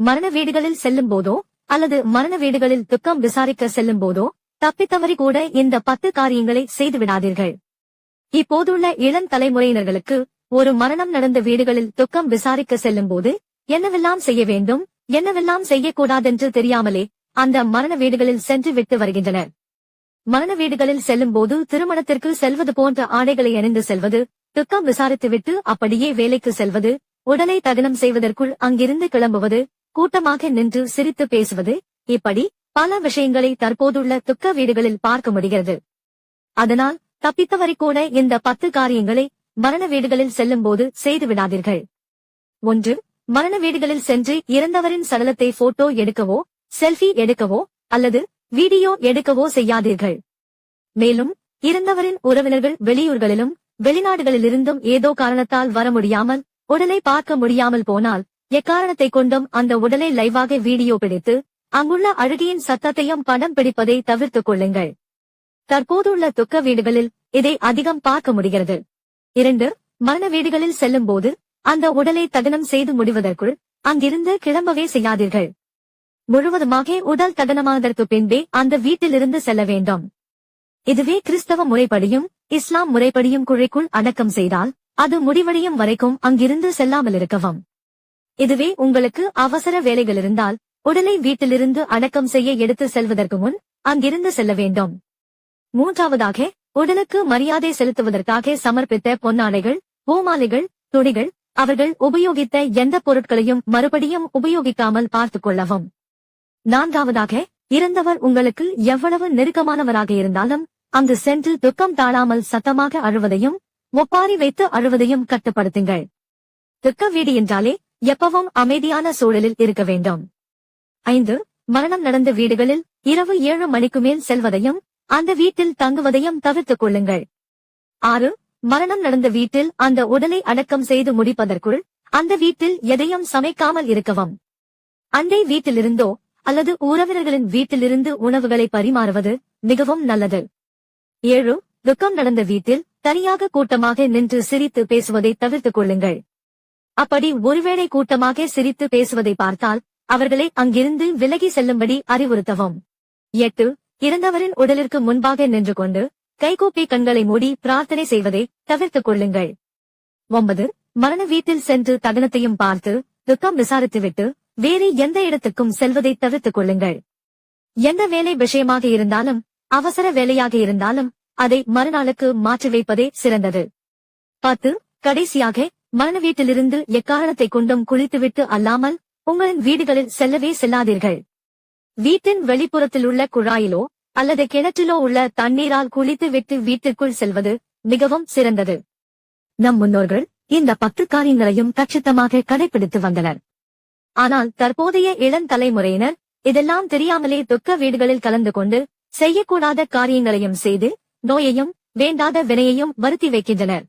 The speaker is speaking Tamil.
மரண வீடுகளில் செல்லும் போதோ அல்லது மரண வீடுகளில் துக்கம் விசாரிக்க செல்லும் போதோ தப்பித்தவறி கூட இந்த பத்து காரியங்களை செய்து விடாதீர்கள் இப்போதுள்ள இளம் தலைமுறையினர்களுக்கு ஒரு மரணம் நடந்த வீடுகளில் துக்கம் விசாரிக்க செல்லும் போது என்னவெல்லாம் செய்ய வேண்டும் என்னவெல்லாம் செய்யக்கூடாதென்று தெரியாமலே அந்த மரண வீடுகளில் சென்று விட்டு வருகின்றனர். மரண வீடுகளில் செல்லும் போது திருமணத்திற்கு செல்வது போன்ற ஆடைகளை அணிந்து செல்வது துக்கம் விசாரித்துவிட்டு அப்படியே வேலைக்கு செல்வது உடலை தகனம் செய்வதற்குள் அங்கிருந்து கிளம்புவது கூட்டமாக நின்று சிரித்து பேசுவது இப்படி பல விஷயங்களை தற்போதுள்ள துக்க வீடுகளில் பார்க்க முடிகிறது. அதனால் தப்பித்தவரை கூட இந்த பத்து காரியங்களை மரண வீடுகளில் செல்லும் போது செய்து விடாதீர்கள். ஒன்று மரண வீடுகளில் சென்று இறந்தவரின் சடலத்தை போட்டோ எடுக்கவோ செல்ஃபி எடுக்கவோ அல்லது வீடியோ எடுக்கவோ செய்யாதீர்கள். மேலும் இறந்தவரின் உறவினர்கள் வெளியூர்களிலும் வெளிநாடுகளிலிருந்தும் ஏதோ காரணத்தால் வர முடியாமல் உடலை பார்க்க முடியாமல் போனால் எக்காரணத்தை கொண்டும் அந்த உடலை லைவாக வீடியோ பிடித்து அங்குள்ள அழுகியின் சத்தத்தையும் படம் பிடிப்பதை தவிர்த்துக் கொள்ளுங்கள். தற்போதுள்ள துக்க வீடுகளில் இதை அதிகம் பார்க்க முடிகிறது. இரண்டு மரண வீடுகளில் செல்லும் போது அந்த உடலை தகனம் செய்து முடிவதற்குள் அங்கிருந்து கிளம்பவே செய்யாதீர்கள். முழுவதுமாக உடல் தகனமானதற்கு பின்பே அந்த வீட்டிலிருந்து செல்ல வேண்டும். இதுவே கிறிஸ்தவ முறைப்படியும் இஸ்லாம் முறைப்படியும் குழைக்குள் அடக்கம் செய்தால் அது முடிவடையும் வரைக்கும் அங்கிருந்து செல்லாமல் இருக்கவும் இதுவே உங்களுக்கு அவசர வேலைகள் இருந்தால் உடலை வீட்டிலிருந்து அடக்கம் செய்ய எடுத்து செல்வதற்கு முன் அங்கிருந்து செல்ல வேண்டும். மூன்றாவதாக உடலுக்கு மரியாதை செலுத்துவதற்காக சமர்ப்பித்த பொன்னாடைகள் பூமாலைகள் துணிகள் அவர்கள் உபயோகித்த எந்த பொருட்களையும் மறுபடியும் உபயோகிக்காமல் பார்த்துக் கொள்ளவும். நான்காவதாக இறந்தவர் உங்களுக்கு எவ்வளவு நெருக்கமானவராக இருந்தாலும் அங்கு சென்று துக்கம் தாழாமல் சத்தமாக அழுவதையும் ஒப்பாரி வைத்து அழுவதையும் கட்டுப்படுத்துங்கள். துக்க வீடு என்றாலே எப்பவும் அமைதியான சூழலில் இருக்க வேண்டும். ஐந்து மரணம் நடந்த வீடுகளில் இரவு ஏழு மணிக்கு மேல் செல்வதையும் அந்த வீட்டில் தங்குவதையும் தவிர்த்துக் கொள்ளுங்கள். ஆறு மரணம் நடந்த வீட்டில் அந்த உடலை அடக்கம் செய்து முடிப்பதற்குள் அந்த வீட்டில் எதையும் சமைக்காமல் இருக்கவும். அண்டை வீட்டிலிருந்தோ அல்லது உறவினர்களின் வீட்டிலிருந்து உணவுகளை பரிமாறுவது மிகவும் நல்லது. ஏழு துக்கம் நடந்த வீட்டில் தனியாக கூட்டமாக நின்று சிரித்து பேசுவதை தவிர்த்துக் கொள்ளுங்கள். அப்படி ஒருவேளை கூட்டமாக சிரித்து பேசுவதை பார்த்தால் அவர்களை அங்கிருந்து விலகி செல்லும்படி அறிவுறுத்தவும். எட்டு இறந்தவரின் உடலிற்கு முன்பாக நின்று கொண்டு கைகூப்பி கண்களை மூடி பிரார்த்தனை செய்வதை தவிர்த்துக் கொள்ளுங்கள். ஒன்பது மரண வீட்டில் சென்று தகனத்தையும் பார்த்து துக்கம் விசாரித்துவிட்டு வேறு எந்த இடத்துக்கும் செல்வதை தவிர்த்துக் கொள்ளுங்கள். எந்த வேலை விஷயமாக இருந்தாலும் அவசர வேலையாக இருந்தாலும் அதை மறுநாளுக்கு மாற்றி வைப்பதே சிறந்தது. பத்து கடைசியாக மரண வீட்டிலிருந்து எக்காரணத்தை கொண்டும் குளித்துவிட்டு அல்லாமல் உங்களின் வீடுகளில் செல்லவே செல்லாதீர்கள். வீட்டின் வெளிப்புறத்தில் உள்ள குழாயிலோ அல்லது கிணற்றிலோ உள்ள தண்ணீரால் குளித்து விட்டு வீட்டிற்குள் செல்வது மிகவும் சிறந்தது. நம் முன்னோர்கள் இந்த பத்து காரியங்களையும் கச்சிதமாக கடைபிடித்து வந்தனர். ஆனால் தற்போதைய இளம் தலைமுறையினர் இதெல்லாம் தெரியாமலே துக்க வீடுகளில் கலந்து கொண்டு செய்யக்கூடாத காரியங்களையும் செய்து நோயையும் வேண்டாத வினையையும் வருத்தி வைக்கின்றனர்.